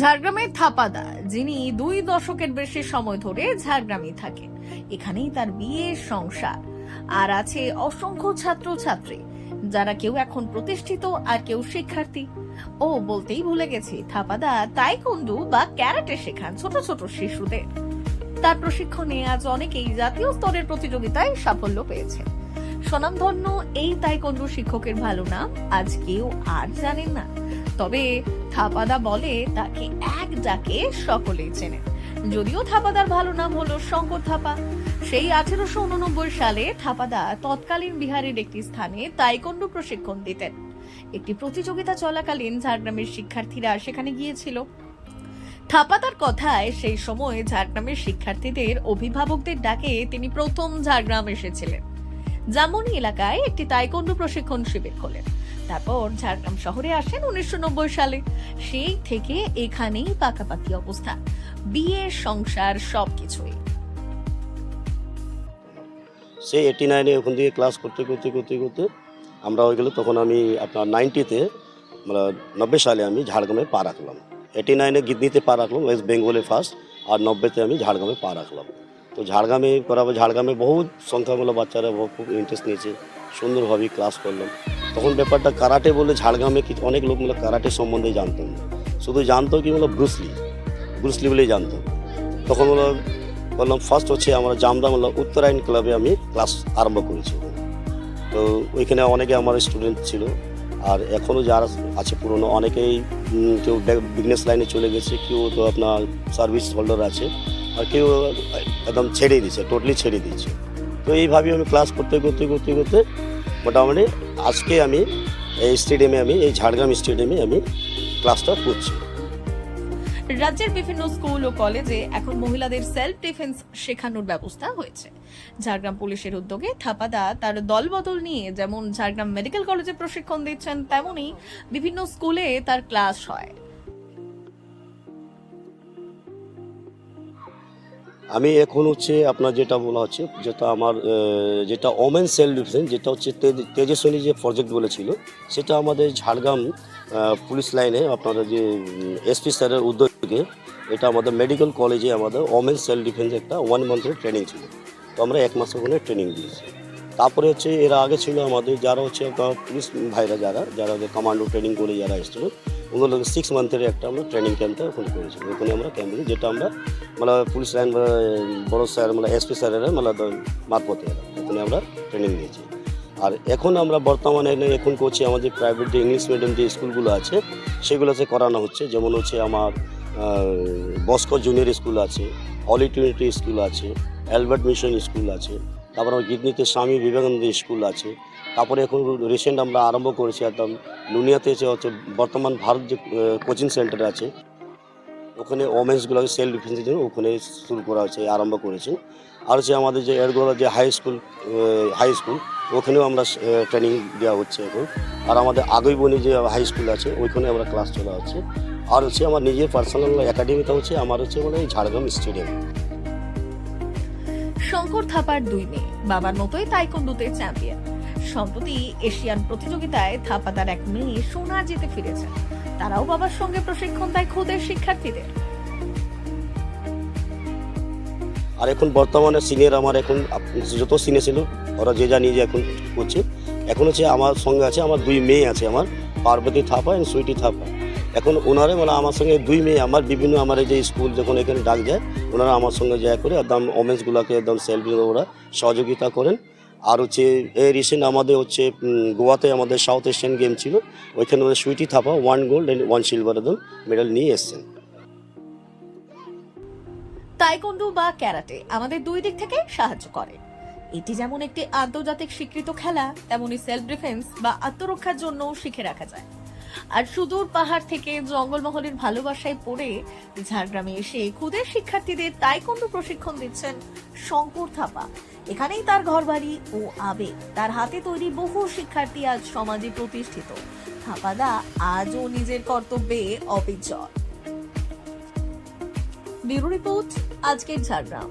ঝাড়গ্রামের থাপাদা, যিনি দুই দশকের বেশি সময় ধরে ঝাড়গ্রামে থাকেন। এখানেই তার বিয়ে সংসার। আর আছে অসংখ্য ছাত্র ছাত্রী যারা কেউ এখন প্রতিষ্ঠিত আর কেউ শিক্ষার্থী। ও বলতেই ভুলে গেছি, থাপাদা তাইকুন্ডু বা ক্যারাটে শেখান ছোট ছোট শিশুদের। তার প্রশিক্ষণে আজ অনেকেই জাতীয় স্তরের প্রতিযোগিতায় সাফল্য পেয়েছে স্বনামধন্য এই তাইকন্ডু শিক্ষকের ভালো নাম আজ কেউ আর জানেন না। তবে থাপাদা বলে তাকে এক ডাকে সকলেই চেনেন যদিও থাপাদার ভালো নাম হলো শঙ্কর থাপা। সেই আঠেরোশো উননব্বই সালে থাপাদা তৎকালীন বিহারের একটি স্থানে তাইকন্ডু প্রশিক্ষণ দিতেন। একটি প্রতিযোগিতা চলাকালীন ঝাড়গ্রামের শিক্ষার্থীরা সেখানে গিয়েছিল। থাপাদার কথায় সেই সময় ঝাড়গ্রামের শিক্ষার্থীদের অভিভাবকদের ডাকে তিনি প্রথম ঝাড়গ্রাম এসেছিলেন। জামুনি এলাকায় একটি তাইকন্ডু প্রশিক্ষণ শিবির খোলেন। তারপর ঝাড়গ্রাম শহরে আসেন উনিশশো নব্বই সালে। সেই থেকে এখানেই পাকাপাকি অবস্থা। বিয়ে সংসার সব কিছুই সে এইটি নাইনে ওখান থেকে ক্লাস করতে করতে করতে করতে আমরা হয়ে গেলে তখন আমি আপনার নাইনটিতে মানে নব্বই সালে আমি ঝাড়গ্রামে পা রাখলাম। এইটি নাইনে গিদনিতে পা রাখলাম ওয়েস্ট বেঙ্গলে ফার্স্ট আর নব্বইতে আমি ঝাড়গ্রামে পা রাখলাম। তো ঝাড়গ্রামে করাবো, ঝাড়গ্রামে বহুত সংখ্যাগুলো বাচ্চারা খুব ইন্টারেস্ট নিয়েছে। সুন্দরভাবে ক্লাস করলাম। তখন ব্যাপারটা কারাটে বলে ঝাড়গ্রামে অনেক লোক মানে কারাটে সম্বন্ধে জানতো না। শুধু জানতো কি মানে ব্রুসলি ব্রুসলি বলেই জানতো। তখন হলো বললাম ফার্স্ট হচ্ছে আমরা জামদাম হলো উত্তরায়ণ ক্লাবে আমি ক্লাস আরম্ভ করেছি। তো ওইখানে অনেকে আমার স্টুডেন্ট ছিল। আর এখনও যারা আছে পুরনো, অনেকেই কেউ বিজনেস লাইনে চলে গেছে, কেউ তো আপনার সার্ভিস হোল্ডার আছে। আর কেউ একদম ছেড়ে দিয়েছে টোটালি ছেড়ে দিয়েছে। তো এইভাবে আমি ক্লাস করতে করতে করতে করতে মোটামুটি আজকে আমি এই স্টেডিয়ামে আমি, এই ঝাড়গ্রাম স্টেডিয়ামে আমি ক্লাসটা করছি। রাজ্যের বিভিন্ন স্কুল ও কলেজে এখন মহিলাদের সেলফ ডিফেন্স শেখানোর ব্যবস্থা হয়েছে। ঝাড়গ্রাম পুলিশের উদ্যোগে থাপাদা তার দলবদল নিয়ে যেমন ঝাড়গ্রাম মেডিকেল কলেজে প্রশিক্ষণ দিচ্ছেন, তেমনি বিভিন্ন স্কুলে তার ক্লাস হয়। আমি এখন হচ্ছে আপনার যেটা বলা হচ্ছে, যেটা আমার যেটা ওমেন সেলফ ডিফেন্স যেটা হচ্ছে তেজ- তেজস্বিনী যে প্রজেক্ট বলেছিল, সেটা আমাদের ঝাড়গ্রাম পুলিশ লাইনে আপনারা যে এসপি স্যারের উদ্যোগে, এটা আমাদের মেডিকেল কলেজে আমাদের ওমেন সেলফ ডিফেন্স একটা ওয়ান মান্থের ট্রেনিং ছিল। তো আমরা এক মাস ওখানে ট্রেনিং দিয়েছি। তারপরে হচ্ছে এর আগে ছিল আমাদের যারা হচ্ছে পুলিশ ভাইরা যারা যারা কমান্ডো ট্রেনিং করে যারা এসেছিল ওগুলো সিক্স মান্থের একটা আমরা ট্রেনিং ক্যাম্পটা ওখানে করেছি। ওখানে আমরা ক্যাম্পে যেটা আমরা মানে পুলিশ লাইন বড় স্যার মানে এসপি স্যারেরা মানে এরা। ওখানে আমরা ট্রেনিং দিয়েছি। আর এখন আমরা বর্তমানে এখন করছি আমাদের প্রাইভেট যে ইংলিশ মিডিয়াম যে স্কুলগুলো আছে সেগুলোতে করানো হচ্ছে। যেমন হচ্ছে আমার বস্কো জুনিয়র স্কুল আছে অলিটিউনিটি স্কুল আছে অ্যালবার্ট মিশন স্কুল আছে তারপর আমার গিদনিতে স্বামী বিবেকানন্দ স্কুল আছে। তারপরে এখন রিসেন্ট আমরা আরম্ভ করেছি একদম নুনিয়াতে যে হচ্ছে বর্তমান ভারত যে কোচিং সেন্টার আছে, ওখানে ওমেন্সগুলোকে সেলফ ডিফেন্সের জন্য ওখানে শুরু করা হয়েছে, আরম্ভ করেছে। আর হচ্ছে আমাদের যে এরগোলা যে হাই স্কুল হাই স্কুল ওখানেও আমরা ট্রেনিং দেওয়া হচ্ছে এখন। আর আমাদের আগৈবনি যে হাই স্কুল আছে, ওইখানে আমরা ক্লাস চলা হচ্ছে। আর হচ্ছে আমার নিজের পার্সোনাল একাডেমিটা হচ্ছে আমার হচ্ছে মানে ঝাড়গ্রাম স্টেডিয়াম শঙ্কর থাপার দুই মেয়ে। বাবার মতোই তাইকন্ডুতে চ্যাম্পিয়ন। সম্প্রতি এশিয়ান প্রতিযোগিতায় থাপাদার এক মেয়ে সোনা জিতে ফিরেছে। তারাও বাবার সঙ্গে প্রশিক্ষণ দেয় খোদের শিক্ষার্থীদের। আর এখন বর্তমানে সিনিয়র আমার এখন যত সিনিয়র ছিল, ওরা যে যা নিজে এখন করছে, এখন হচ্ছে আমার সঙ্গে আছে, আমার দুই মেয়ে আছে আমার, পার্বতী থাপা এবং সুইটি থাপা। এখন ওনারা মানে আমার সঙ্গে দুই মেয়ে, আমার বিভিন্ন আমার এই যে স্কুল যখন এখানে ডাক যায়, ওনারা আমার সঙ্গে যা করে একদম ওমেন্সগুলোকে একদম সেলফ ওরা সহযোগিতা করেন। আর হচ্ছে এই রিসেন্ট আমাদের হচ্ছে গোয়াতে আমাদের সাউথ এশিয়ান গেম ছিল, ওইখানে আমাদের Sweety Thapa one gold and one silver একদম মেডেল নিয়ে এসছেন। তাইকন্ডু বা ক্যারাটে আমাদের দুই দিক থেকে সাহায্য করে। এটি যেমন একটি আন্তর্জাতিক স্বীকৃত খেলা, তেমনি সেলফ ডিফেন্স বা আত্মরক্ষার জন্য শিখে রাখা যায়। আর সুদূর পাহাড় থেকে জঙ্গলমহলের ভালোবাসায় পড়ে ঝাড়গ্রামে এসে খুদের শিক্ষার্থীদের তাইকন্ডু প্রশিক্ষণ দিচ্ছেন শঙ্কর থাপা। এখানেই তার ঘরবাড়ি ও আবেগ। তার হাতে তৈরি বহু শিক্ষার্থী আজ সমাজে প্রতিষ্ঠিত। থাপাদা আজও নিজের কর্তব্যে অবিচল। ব্যুরো রিপোর্ট, আজকের ঝাড়গ্রাম।